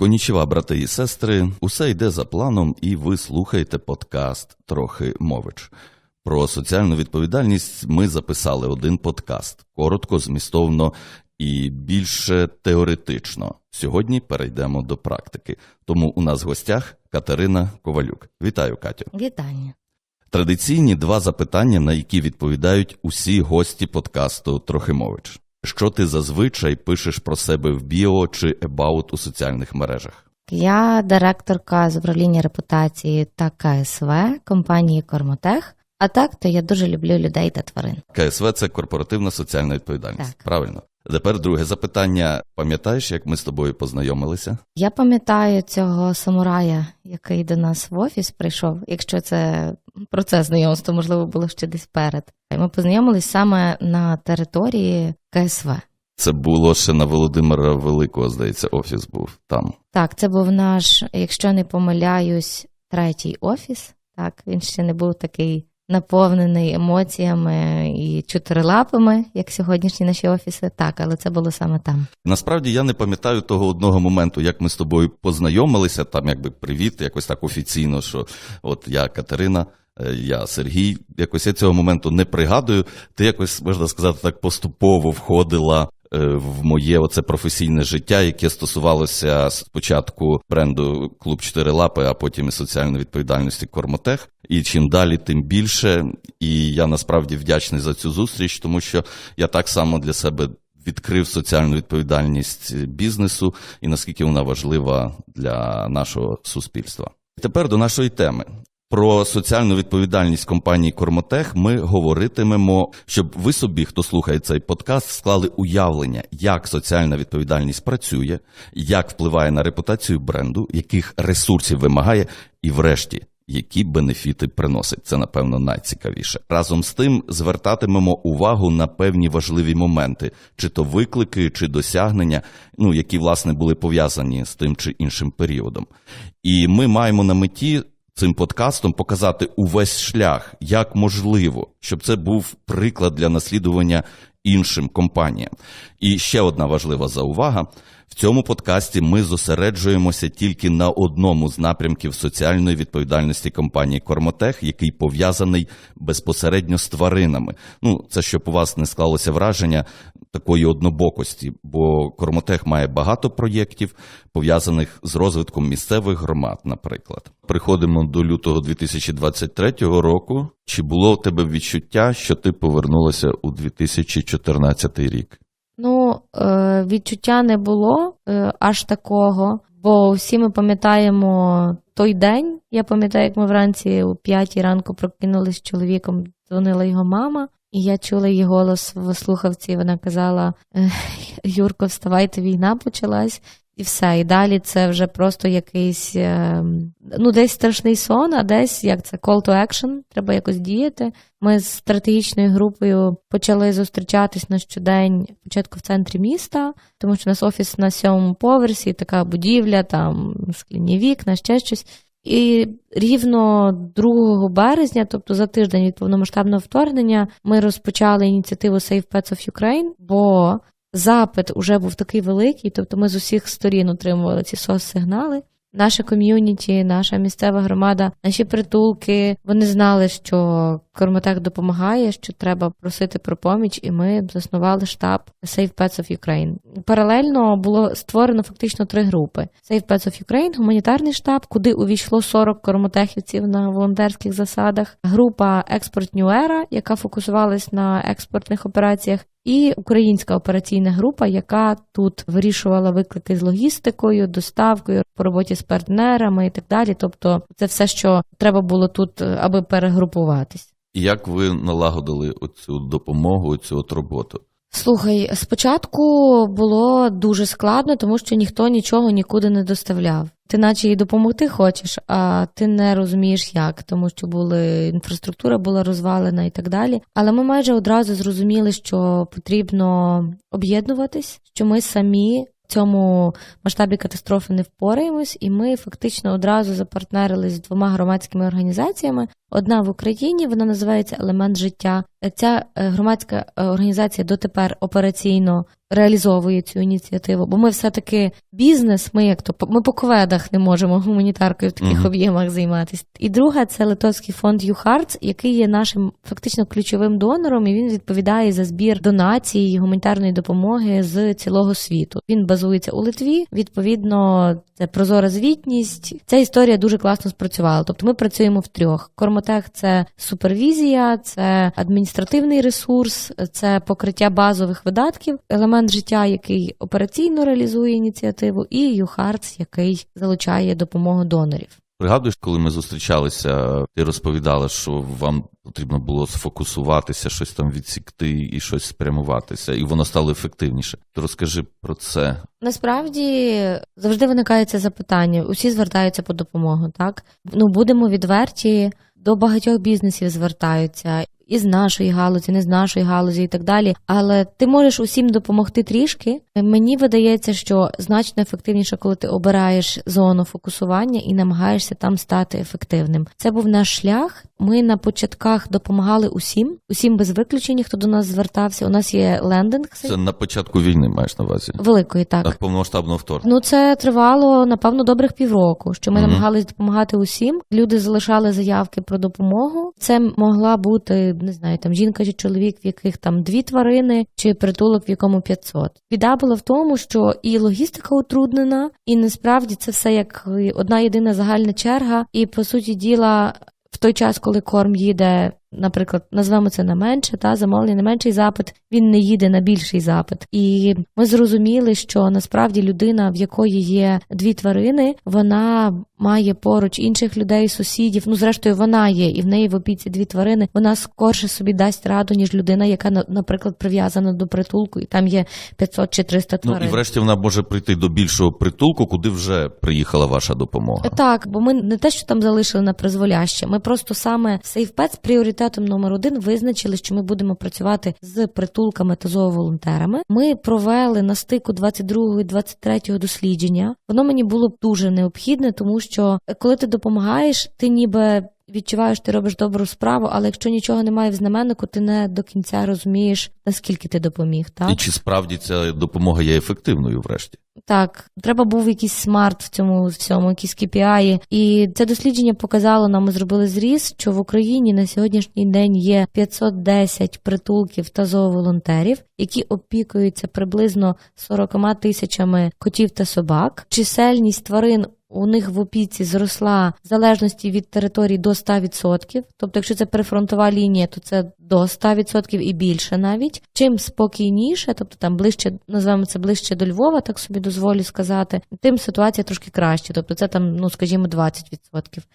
Конічева, брати і сестри, усе йде за планом, і ви слухаєте подкаст Трохи мович. Про соціальну відповідальність ми записали один подкаст коротко, змістовно і більше теоретично. Сьогодні перейдемо до практики. Тому у нас в гостях Катерина Ковалюк. Вітаю, Катю. Вітання. Традиційні два запитання, на які відповідають усі гості подкасту Трохимович. Що ти зазвичай пишеш про себе в біо чи «About» у соціальних мережах? Я директорка з управління репутації та КСВ компанії Кормотех. А так, то я дуже люблю людей та тварин. КСВ це корпоративна соціальна відповідальність. Так. Правильно. Тепер друге запитання. Пам'ятаєш, як ми з тобою познайомилися? Я пам'ятаю цього самурая, який до нас в офіс прийшов. Якщо це процес знайомства, можливо, було ще десь перед. Ми познайомились саме на території КСВ. Це було ще на Володимира Великого, здається, офіс був там. Так, це був наш, якщо не помиляюсь, третій офіс. Так, він ще не був такий наповнений емоціями і чотирилапами, як сьогоднішні наші офіси. Так, але це було саме там. Насправді я не пам'ятаю того одного моменту, як ми з тобою познайомилися, там якби привіт, якось так офіційно, що от я Катерина, е, я Сергій. Якось я цього моменту не пригадую. Ти якось, можна сказати, так поступово входила. Е, В моє оце професійне життя, яке стосувалося спочатку бренду Клуб Чотири Лапи, а потім і соціальної відповідальності Кормотех. І чим далі, тим більше. І я насправді вдячний за цю зустріч, тому що я так само для себе відкрив соціальну відповідальність бізнесу і наскільки вона важлива для нашого суспільства. Тепер до нашої теми. Про соціальну відповідальність компанії Кормотех ми говоритимемо, щоб ви собі, хто слухає цей подкаст, склали уявлення, як соціальна відповідальність працює, як впливає на репутацію бренду, яких ресурсів вимагає, і врешті які бенефіти приносить. Це, напевно, найцікавіше. Разом з тим звертатимемо увагу на певні важливі моменти, чи то виклики, чи досягнення, ну які власне були пов'язані з тим чи іншим періодом. І ми маємо на меті. Цим подкастом показати увесь шлях, як можливо, щоб це був приклад для наслідування іншим компаніям. І ще одна важлива заувага: в цьому подкасті ми зосереджуємося тільки на одному з напрямків соціальної відповідальності компанії Кормотех, який пов'язаний безпосередньо з тваринами. Ну, це щоб у вас не склалося враження такої однобокості, бо Кормотех має багато проєктів, пов'язаних з розвитком місцевих громад, наприклад. Приходимо до лютого 2023 року. Чи було у тебе відчуття, що ти повернулася у 2014 рік? Ну, е, відчуття не було е, аж такого, бо всі ми пам'ятаємо той день. Я пам'ятаю, як ми вранці о п'ятій ранку прокинулись з чоловіком, дзвонила його мама, і я чула її голос в слухавці. Вона казала: «Е, Юрко, вставайте, війна почалась. І все, і далі це вже просто якийсь е, ну десь страшний сон, а десь як це call to action, треба якось діяти. Ми з стратегічною групою почали зустрічатись на щодень спочатку в центрі міста, тому що у нас офіс на сьомому поверсі, така будівля, там скляні вікна, ще щось. І рівно 2 березня, тобто за тиждень від повномасштабного вторгнення, ми розпочали ініціативу Save Pets of Ukraine, бо запит уже був такий великий, тобто ми з усіх сторін отримували ці сос-сигнали. Наше ком'юніті, наша місцева громада, наші притулки, вони знали, що Кормотек допомагає, що треба просити про поміч, і ми заснували штаб Save Pets of Ukraine. Паралельно було створено фактично три групи: Save Pets of Ukraine, гуманітарний штаб, куди увійшло 40 кормотехівців на волонтерських засадах, група New Era, яка фокусувалась на експортних операціях, і українська операційна група, яка тут вирішувала виклики з логістикою, доставкою, по роботі з партнерами і так далі. Тобто, це все, що треба було тут, е, аби перегрупуватись. І як ви налагодили оцю допомогу, цю от роботу? Слухай, спочатку було дуже складно, тому що ніхто нічого нікуди не доставляв. Ти наче їй допомогти хочеш, а ти не розумієш як, тому що були інфраструктура була розвалена і так далі. Але ми майже одразу зрозуміли, що потрібно об'єднуватись, що ми самі цьому масштабі катастрофи не впораємось, і ми фактично одразу запартнерились з двома громадськими організаціями. Одна в Україні, вона називається Елемент життя. Ця е, громадська е, організація дотепер операційно реалізовує цю ініціативу. Бо ми все-таки бізнес, ми як то ми по кведах не можемо гуманітаркою в таких Мгм. об'ємах займатися. І друга це литовський фонд YouHearts, який є нашим фактично ключовим донором, і він відповідає за збір донацій і гуманітарної допомоги з цілого світу. Він базується у Литві. Відповідно, це прозора звітність. Ця історія дуже класно спрацювала. Тобто ми працюємо в трьох. Кормотех це супервізія, це адміністративний ресурс, це покриття базових видатків, елемент життя, який операційно реалізує ініціативу, і ЮХАРЦ, який залучає допомогу донорів. Пригадуєш, коли ми зустрічалися, ти розповідала, що вам потрібно було сфокусуватися, щось там відсікти і щось спрямуватися, і воно стало ефективніше. То розкажи про це. Насправді завжди виникає це запитання. Усі звертаються по допомогу, так? Ну будемо відверті, до багатьох бізнесів звертаються. І з нашої галузі, не з нашої галузі, і так далі. Але ти можеш усім допомогти трішки. Мені видається, що значно ефективніше, коли ти обираєш зону фокусування і намагаєшся там стати ефективним. Це був наш шлях. Ми на початках допомагали усім, усім без виключення, хто до нас звертався. У нас є лендинг Це на початку війни маєш на увазі. великої, так. Так, повномасштабного вторгнення. Ну, це тривало напевно добрих півроку. Що ми Мгм. намагались допомагати усім. Люди залишали заявки про допомогу. Це могла бути не знаю, там жінка чи чоловік, в яких там дві тварини, чи притулок, в якому 500. Біда була в тому, що і логістика утруднена, і насправді це все як одна єдина загальна черга. І по суті діла, в той час, коли корм їде. Наприклад, назвемо це на менше, та замовлення на менший запит, він не їде на більший запит. І ми зрозуміли, що насправді людина, в якої є дві тварини, вона має поруч інших людей, сусідів. Ну, зрештою, вона є, і в неї в опіці дві тварини. Вона скорше собі дасть раду, ніж людина, яка на- наприклад прив'язана до притулку, і там є 500 чи 300 Ну і врешті вона може прийти до більшого притулку, куди вже приїхала ваша допомога. Так, бо ми не те, що там залишили на призволяще. Ми просто саме Сейфпет з пріоритетом номер один визначили, що ми будемо працювати з притулками та зооволонтерами. Ми провели на стику 22 і 23 дослідження. Воно мені було дуже необхідне, тому що е, коли ти допомагаєш, ти ніби. Відчуваєш, ти робиш добру справу, але якщо нічого немає в знаменнику, ти не до кінця розумієш, наскільки ти допоміг. Так? І чи справді ця допомога є ефективною врешті? Так, треба був якийсь смарт в цьому всьому, якісь KPI. І це дослідження показало нам, зробили зріз, що в Україні на сьогоднішній день є 510 притулків та зооволонтерів, які опікуються приблизно 40 тисячами котів та собак. Чисельність тварин. У них в опіці зросла в залежності від території до 100%. Тобто, якщо це прифронтова лінія, то це до 100% і більше навіть. Чим спокійніше, тобто там ближче, називаємо це ближче до Львова, так собі дозволю сказати, тим ситуація трошки краще. Тобто це там, ну скажімо, 20%.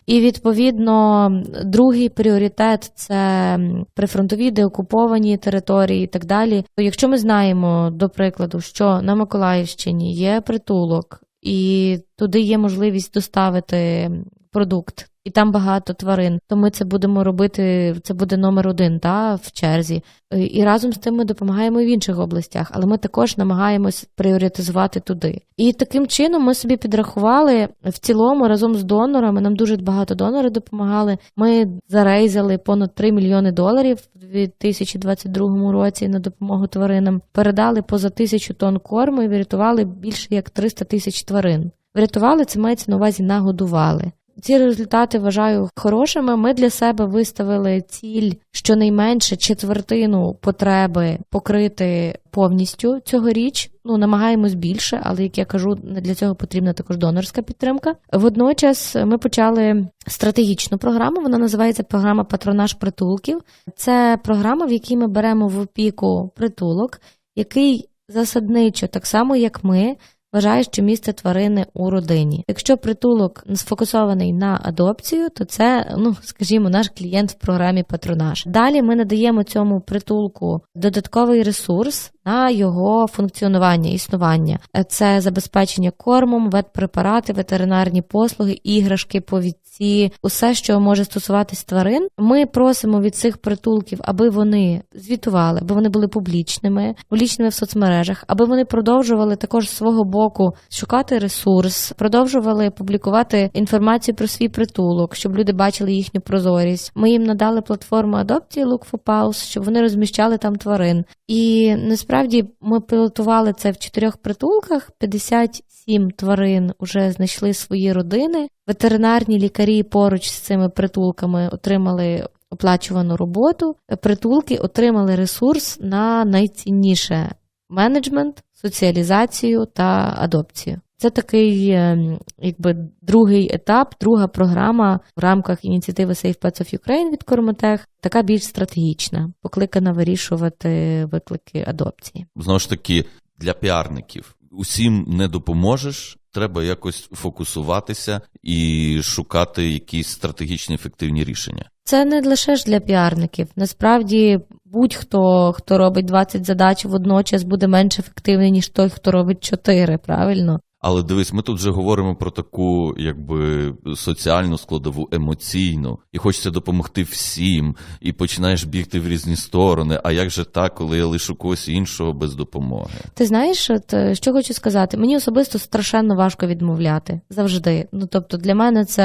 І відповідно другий пріоритет це прифронтові, деокуповані території і так далі. То якщо ми знаємо, до прикладу, що на Миколаївщині є притулок, і туди є можливість доставити продукт, і там багато тварин, то ми це будемо робити. Це буде номер один та в черзі. Е, І разом з тим ми допомагаємо і в інших областях, але ми також намагаємось пріоритизувати туди. І таким чином ми собі підрахували в цілому разом з донорами. Нам дуже багато донорів допомагали. Ми зарейзали понад 3 мільйони доларів у 2022 році на допомогу тваринам. Передали поза тисячу тонн корму і врятували більше як 300 тисяч тварин. Врятували це мається на увазі нагодували. Ці результати вважаю хорошими. Ми для себе виставили ціль щонайменше четвертину потреби покрити повністю цьогоріч. Ну намагаємось більше, але як я кажу, для цього потрібна також донорська підтримка. Водночас ми почали стратегічну програму. Вона називається програма Патронаж притулків. Це програма, в якій ми беремо в опіку притулок, який засадничо, так само як ми, вважає, що місце тварини у родині. Якщо притулок сфокусований на адопцію, то це, ну скажімо, наш клієнт в програмі Патронаж. Далі ми надаємо цьому притулку додатковий ресурс на його функціонування, існування. Це забезпечення кормом, ветпрепарати, ветеринарні послуги, іграшки, повідці, усе, що може стосуватись тварин. Ми просимо від цих притулків, аби вони звітували, аби вони були публічними, публічними в соцмережах, аби вони продовжували також свого боку боку шукати ресурс, продовжували публікувати інформацію про свій притулок, щоб люди бачили їхню прозорість. Ми їм надали платформу адопції Look for Pals, щоб вони розміщали там тварин. І насправді ми пілотували це в чотирьох притулках. 57 тварин вже знайшли свої родини. Ветеринарні лікарі поруч з цими притулками отримали оплачувану роботу. Притулки отримали ресурс на найцінніше менеджмент, соціалізацію та адопцію. Це такий, ем, якби другий етап, друга програма в рамках ініціативи Safe Pets of Ukraine від Кормотех, така більш стратегічна, покликана вирішувати виклики адопції. Знову ж таки, для піарників усім не допоможеш. Треба якось фокусуватися і шукати якісь стратегічні ефективні рішення. Це не лише ж для піарників. Насправді, будь-хто, хто робить 20 задач водночас, буде менш ефективний, ніж той, хто робить 4, правильно? Але дивись, ми тут вже говоримо про таку, якби соціальну складову, емоційну, і хочеться допомогти всім, і починаєш бігти в різні сторони. А як же так, коли я лишу когось іншого без допомоги? Ти знаєш, от, е, що хочу сказати? Мені особисто страшенно важко відмовляти завжди. Ну тобто, для мене це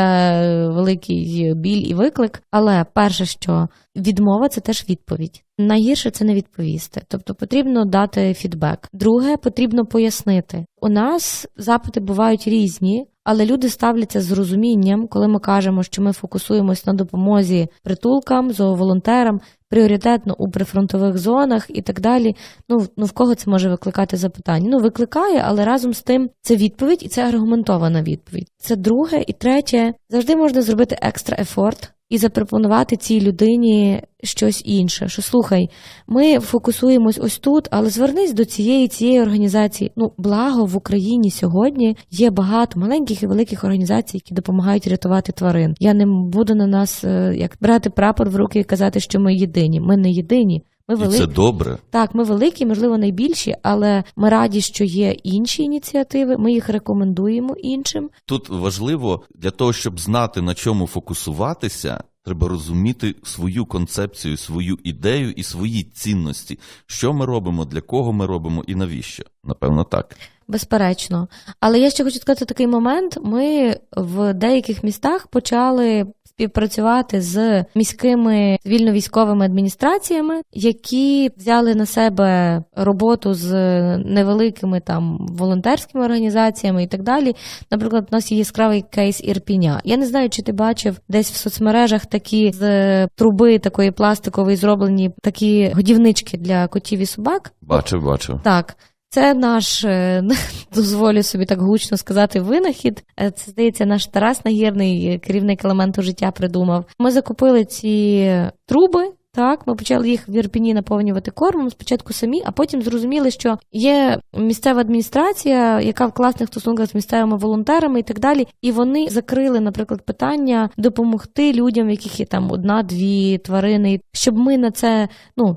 великий біль і виклик. Але перше, що відмова це теж відповідь. Найгірше це не відповісти. Тобто потрібно дати фідбек. Друге, потрібно пояснити. У нас запити бувають різні. Але люди ставляться з розумінням, коли ми кажемо, що ми фокусуємось на допомозі притулкам, зооволонтерам, пріоритетно у прифронтових зонах і так далі. Ну, ну в кого це може викликати запитання? Ну, викликає, але разом з тим це відповідь і це аргументована відповідь. Це друге і третє. Завжди можна зробити екстра ефорт і запропонувати цій людині щось інше. Що слухай, ми фокусуємось ось тут, але звернись до цієї цієї організації. Ну, благо в Україні сьогодні є багато маленьких і великих організацій, які допомагають рятувати тварин. Я не буду на нас е, як брати прапор в руки і казати, що ми єдині. Ми не єдині. Ми І великі. це добре. Так, ми великі, можливо, найбільші, але ми раді, що є інші ініціативи. Ми їх рекомендуємо іншим. Тут важливо для того, щоб знати на чому фокусуватися, треба розуміти свою концепцію, свою ідею і свої цінності, що ми робимо, для кого ми робимо і навіщо. Напевно, так. Безперечно. Але я ще хочу сказати такий момент: ми в деяких містах почали співпрацювати з міськими цивільно-військовими адміністраціями, які взяли на себе роботу з невеликими там волонтерськими організаціями і так далі. Наприклад, у нас є яскравий кейс Ірпіня. Я не знаю, чи ти бачив десь в соцмережах такі з труби такої пластикової зроблені такі годівнички для котів і собак. Бачив, бачив. Так. Це наш, е, дозволю собі так гучно сказати, винахід. Е, Це здається, наш Тарас Нагірний, е, керівник елементу життя, придумав. Ми закупили ці труби. Так, ми почали їх в Ірпіні наповнювати кормом спочатку самі, а потім зрозуміли, що є місцева адміністрація, яка в класних стосунках з місцевими волонтерами і так далі. І вони закрили, наприклад, питання допомогти людям, в яких є там одна-дві тварини, щоб ми на це ну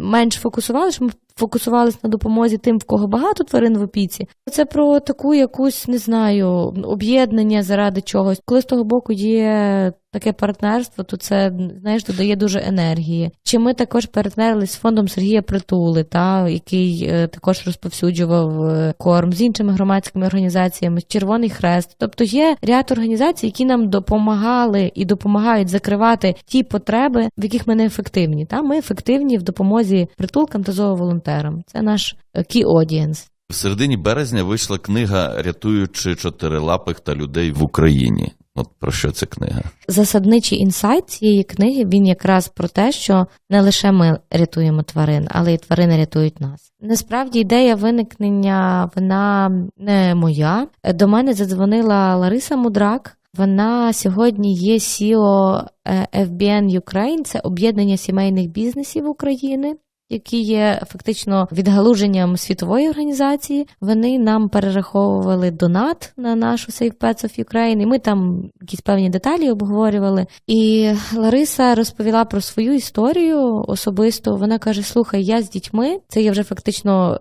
менш фокусували, щоб ми фокусувалися на допомозі тим, в кого багато тварин в опіці. Це про таку якусь не знаю об'єднання заради чогось. Коли з того боку є таке партнерство, то це знаєш додає дуже енергії. Чи ми також партнерились з фондом Сергія Притули, та який е, також розповсюджував е, корм з іншими громадськими організаціями, Червоний Хрест. Тобто є ряд організацій, які нам допомагали і допомагають закривати ті потреби, в яких ми не ефективні. Та ми ефективні в допомозі притулкам та зооволонтерам. Це наш е, key audience. В середині березня вийшла книга Рятуючи чотирилапих та людей в Україні. От про що ця книга? Засадничий інсайт цієї книги він якраз про те, що не лише ми рятуємо тварин, але й тварини рятують нас. Насправді ідея виникнення вона не моя. До мене задзвонила Лариса Мудрак. Вона сьогодні є CEO е, FBN Ukraine, це об'єднання сімейних бізнесів України. Які є фактично відгалуженням світової організації, вони нам перераховували донат на нашу Save Pets of Ukraine, і ми там якісь певні деталі обговорювали. І Лариса розповіла про свою історію особисто. Вона каже: Слухай, я з дітьми, це є вже фактично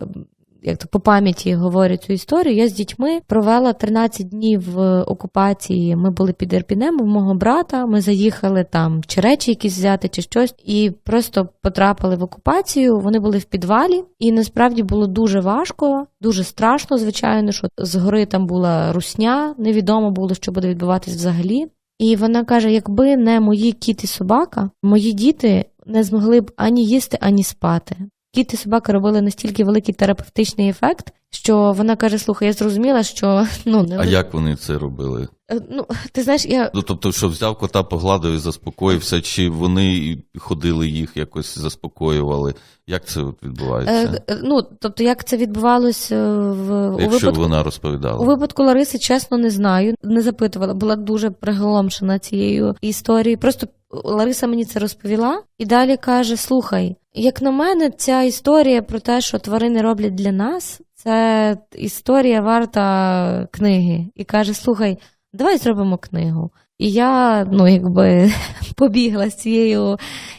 як то по пам'яті говорю цю історію. Я з дітьми провела 13 днів в окупації. Ми були під Ірпінем у мого брата. Ми заїхали там чи речі якісь взяти, чи щось, і просто потрапили в окупацію. Вони були в підвалі, і насправді було дуже важко, дуже страшно, звичайно, що згори там була русня, невідомо було, що буде відбуватись взагалі. І вона каже: якби не мої кіт і собака, мої діти не змогли б ані їсти, ані спати. Кіт і собака робили настільки великий терапевтичний ефект, що вона каже: слухай, я зрозуміла, що ну не А як вони це робили? Е, ну ти знаєш, я Ну, тобто, що взяв кота, погладив і заспокоївся, чи вони ходили їх якось заспокоювали? Як це відбувається? е, е, ну тобто, як це відбувалося в у випадку. вона розповідала. У випадку Лариси, чесно, не знаю, не запитувала, була дуже приголомшена цією історією. Просто Лариса мені це розповіла і далі каже: Слухай, як на мене, ця історія про те, що тварини роблять для нас, це історія варта книги. І каже: Слухай, давай зробимо книгу. І я, ну, якби побігла з цією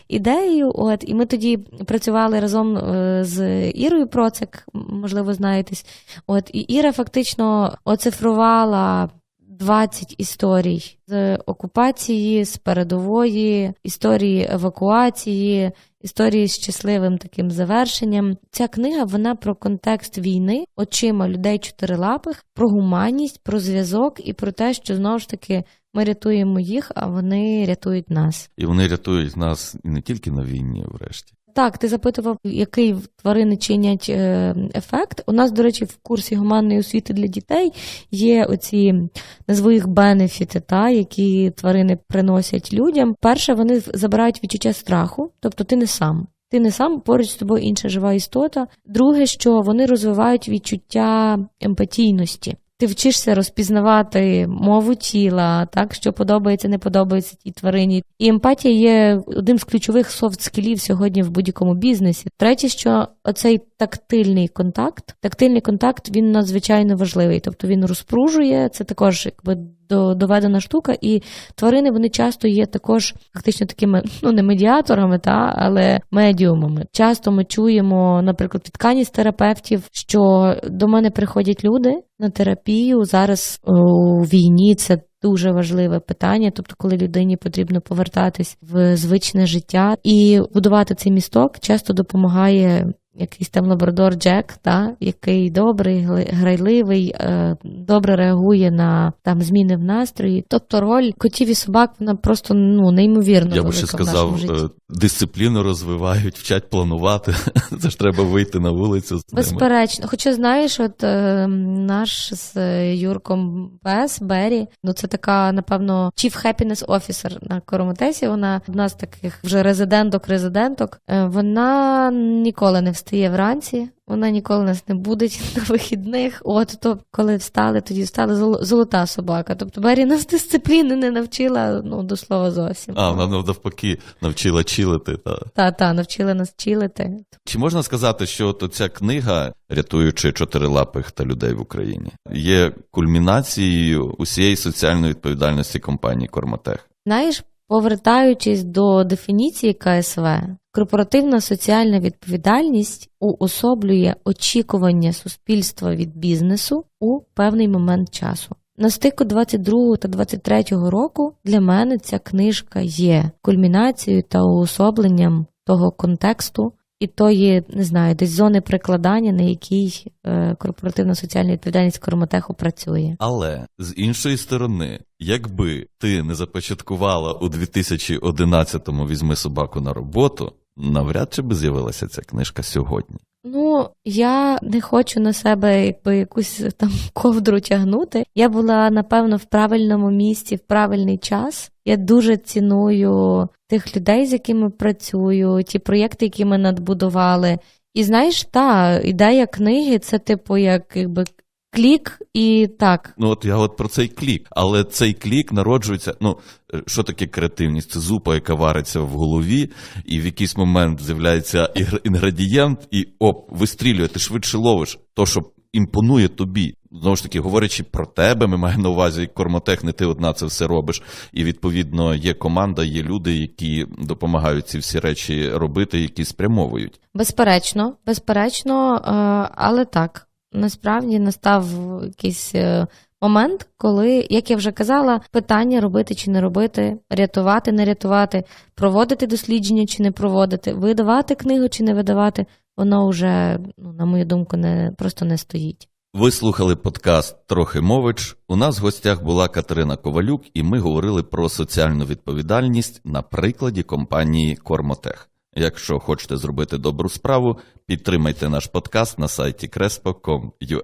ідеєю. От, і ми тоді працювали разом е, з Ірою Процик, можливо, знаєтесь. От, і Іра фактично оцифрувала 20 історій з окупації, з передової, історії евакуації, історії з щасливим таким завершенням. Ця книга вона про контекст війни очима людей чотирилапих, про гуманність, про зв'язок і про те, що знову ж таки ми рятуємо їх, а вони рятують нас. І вони рятують нас не тільки на війні, врешті. Так, ти запитував, який тварини чинять е, ефект. У нас, до речі, в курсі гуманної освіти для дітей є оці назву їх бенефіти, та, які тварини приносять людям. Перше, вони забирають відчуття страху, тобто ти не сам. Ти не сам поруч з тобою інша жива істота. Друге, що вони розвивають відчуття емпатійності. Ти вчишся розпізнавати мову тіла, так що подобається, не подобається тій тварині. І емпатія є одним з ключових софт-скілів сьогодні в будь-якому бізнесі. Третє, що оцей тактильний контакт, тактильний контакт він надзвичайно важливий. Тобто він розпружує, це також якби до- доведена штука, і тварини вони часто є також фактично такими, ну не медіаторами, та але медіумами. Часто ми чуємо, наприклад, від каність терапевтів, що до мене приходять люди на терапію зараз у війні. Це дуже важливе питання. Тобто, коли людині потрібно повертатись в звичне життя і будувати цей місток, часто допомагає. Якийсь там лабрадор Джек, та, який добрий, грайливий, е, добре реагує на там зміни в настрої. Тобто роль котів і собак вона просто ну неймовірно Я би ще сказав, е, дисципліну розвивають, вчать планувати. Це ж треба вийти на вулицю з ними. Безперечно, хоча знаєш, от е, наш з Юрком Пес Бері, ну це така, напевно, Chief Happiness Officer на Коромотесі. Вона одна з таких вже резиденток-резиденток. Вона ніколи не встає вранці. Вона ніколи нас не будить на вихідних. От то, коли встали, тоді встали золота собака. Тобто Бері нас дисципліни не навчила, ну до слова зовсім. А, вона навпаки навчила чилити. Та. Та, та, навчила нас чилити. Чи можна сказати, що от ця книга, рятуючи чотирилапих та людей в Україні, є кульмінацією усієї соціальної відповідальності компанії Корматех? Знаєш, повертаючись до дефініції КСВ, корпоративна соціальна відповідальність уособлює очікування суспільства від бізнесу у певний момент часу. На стику 22 та 23 року для мене ця книжка є кульмінацією та уособленням того контексту і тої, не знаю, десь зони прикладання, на якій е, корпоративна соціальна відповідальність Корматеху працює. Але з іншої сторони, якби ти не започаткувала у 2011-му візьми собаку на роботу, навряд чи би з'явилася ця книжка сьогодні. Ну, я не хочу на себе якби якусь там ковдру тягнути. Я була напевно в правильному місці в правильний час. Я дуже ціную тих людей, з якими працюю, ті проєкти, які ми надбудували. І знаєш, та ідея книги це типу як якби клік і так. Ну от я от про цей клік, але цей клік народжується. Ну е, що таке креативність? Це зупа, яка вариться в голові, і в якийсь момент з'являється інгредієнт, і оп, вистрілює, ти швидше ловиш то, що імпонує тобі. знову ж таки, говорячи про тебе, ми маємо на увазі Кормотех, не ти одна це все робиш. І відповідно є команда, є люди, які допомагають ці всі речі робити, які спрямовують. Безперечно, безперечно, е, але так. Насправді настав якийсь е, момент, коли, як я вже казала, питання робити чи не робити, рятувати, не рятувати, проводити дослідження чи не проводити, видавати книгу чи не видавати, воно вже, ну, на мою думку, не просто не стоїть. Ви слухали подкаст Трохи мович. У нас в гостях була Катерина Ковалюк, і ми говорили про соціальну відповідальність на прикладі компанії Кормотех. Якщо хочете зробити добру справу, підтримайте наш подкаст на сайті crespo.com.ua.